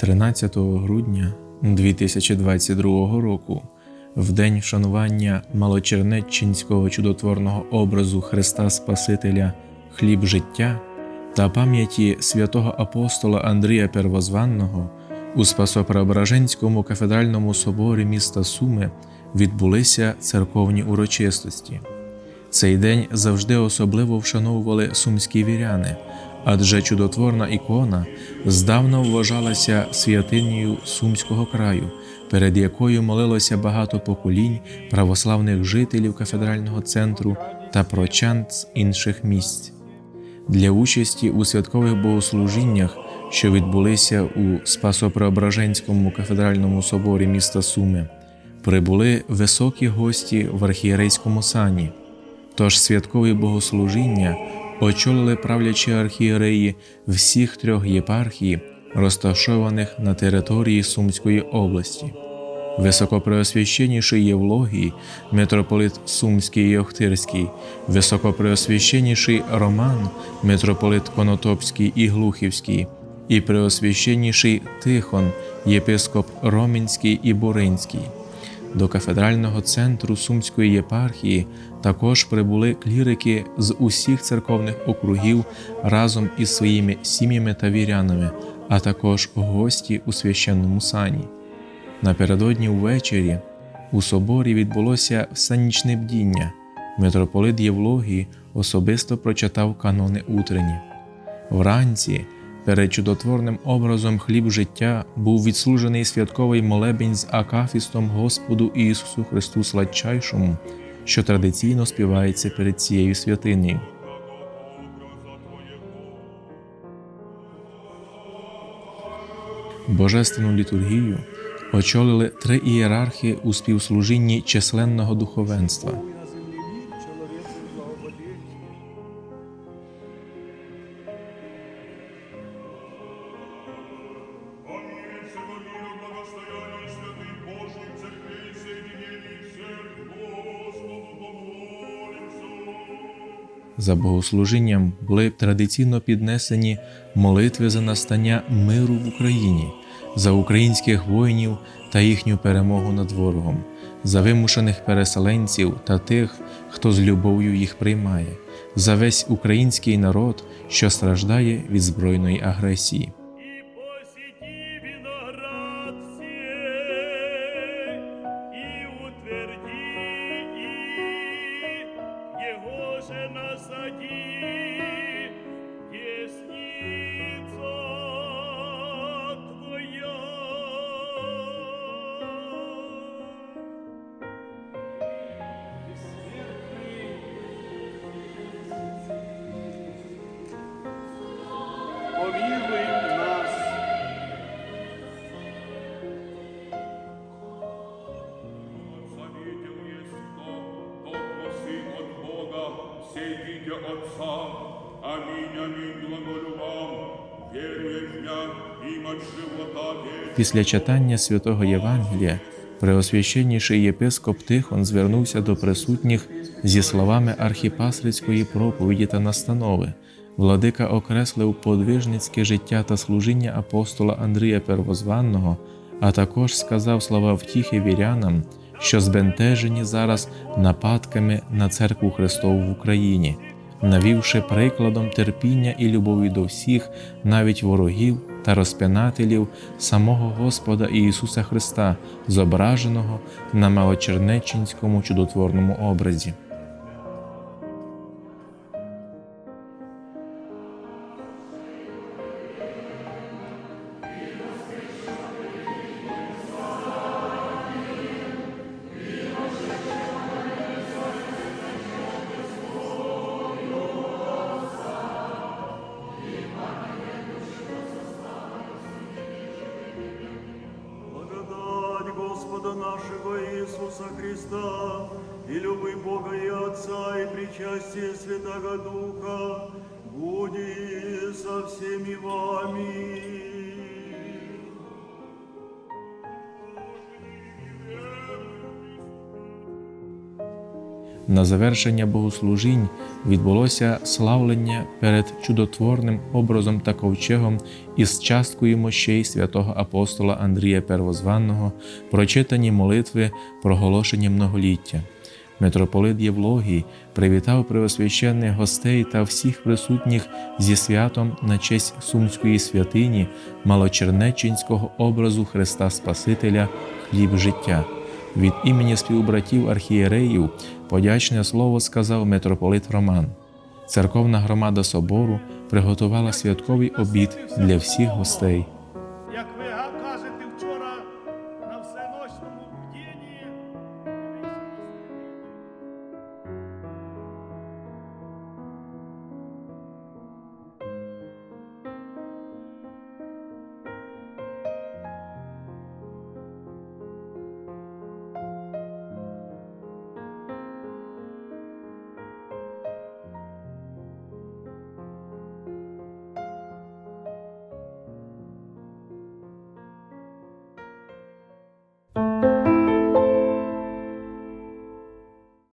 13 грудня 2022 року, в день вшанування малочернеччинського чудотворного образу Христа Спасителя Хліб життя та пам'яті святого апостола Андрія Первозванного у Спасопреображенському кафедральному соборі міста Суми відбулися церковні урочистості. Цей день завжди особливо вшановували сумські віряни, адже чудотворна ікона здавна вважалася святинею сумського краю, перед якою молилося багато поколінь православних жителів кафедрального центру та прочан з інших місць. Для участі у святкових богослужіннях, що відбулися у Спасопреображенському кафедральному соборі міста Суми, прибули високі гості в архієрейському сані. Тож святкові богослужіння очолили правлячі архієреї всіх трьох єпархій, розташованих на території Сумської області. Високопреосвященніший Євлогій, митрополит Сумський і Охтирський, високопреосвященніший Роман, митрополит Конотопський і Глухівський, і преосвященніший Тихон, єпископ Ромінський і Буринський. До кафедрального центру Сумської єпархії також прибули клірики з усіх церковних округів разом із своїми сім'ями та вірянами, а також гості у священному сані. Напередодні ввечері у соборі відбулося всенічне бдіння. Митрополит Євлогій особисто прочитав канони утрені. Вранці перед чудотворним образом хліб життя був відслужений святковий молебень з акафістом Господу Ісусу Христу Сладчайшому, що традиційно співається перед цією святинею. Божественну літургію очолили три ієрархи у співслужінні численного духовенства. За богослужінням були традиційно піднесені молитви за настання миру в Україні, за українських воїнів та їхню перемогу над ворогом, за вимушених переселенців та тих, хто з любов'ю їх приймає, за весь український народ, що страждає від збройної агресії. Его же насади, видя Отца. Аминь, аминь, глаголю вам, веруя в меня, им от живота вечного. Після читання святого Євангелія преосвященніший єпископ Тихон звернувся до присутніх зі словами архіпастрицької проповіді та настанови. Владика окреслив подвижницьке життя та служіння апостола Андрія Первозванного, а також сказав слова втіхи вірянам, що збентежені зараз нападками на церкву Христову в Україні, навівши прикладом терпіння і любові до всіх, навіть ворогів та розпинателів самого Господа Ісуса Христа, зображеного на малочернеччинському чудотворному образі. Господа нашего Иисуса Христа и любви Бога и Отца и причастие Святого Духа будет со всеми вами. На завершення богослужінь відбулося славлення перед чудотворним образом та ковчегом із часткою мощей святого апостола Андрія Первозванного, прочитані молитви проголошення многоліття. Митрополит Євлогій привітав преосвященних гостей та всіх присутніх зі святом на честь Сумської святині Малочернеччинського образу Христа Спасителя хліб життя. Від імені співбратів архієреїв подячне слово сказав митрополит Роман. Церковна громада собору приготувала святковий обід для всіх гостей. Як ви кажете вчора на всеночному бдінні,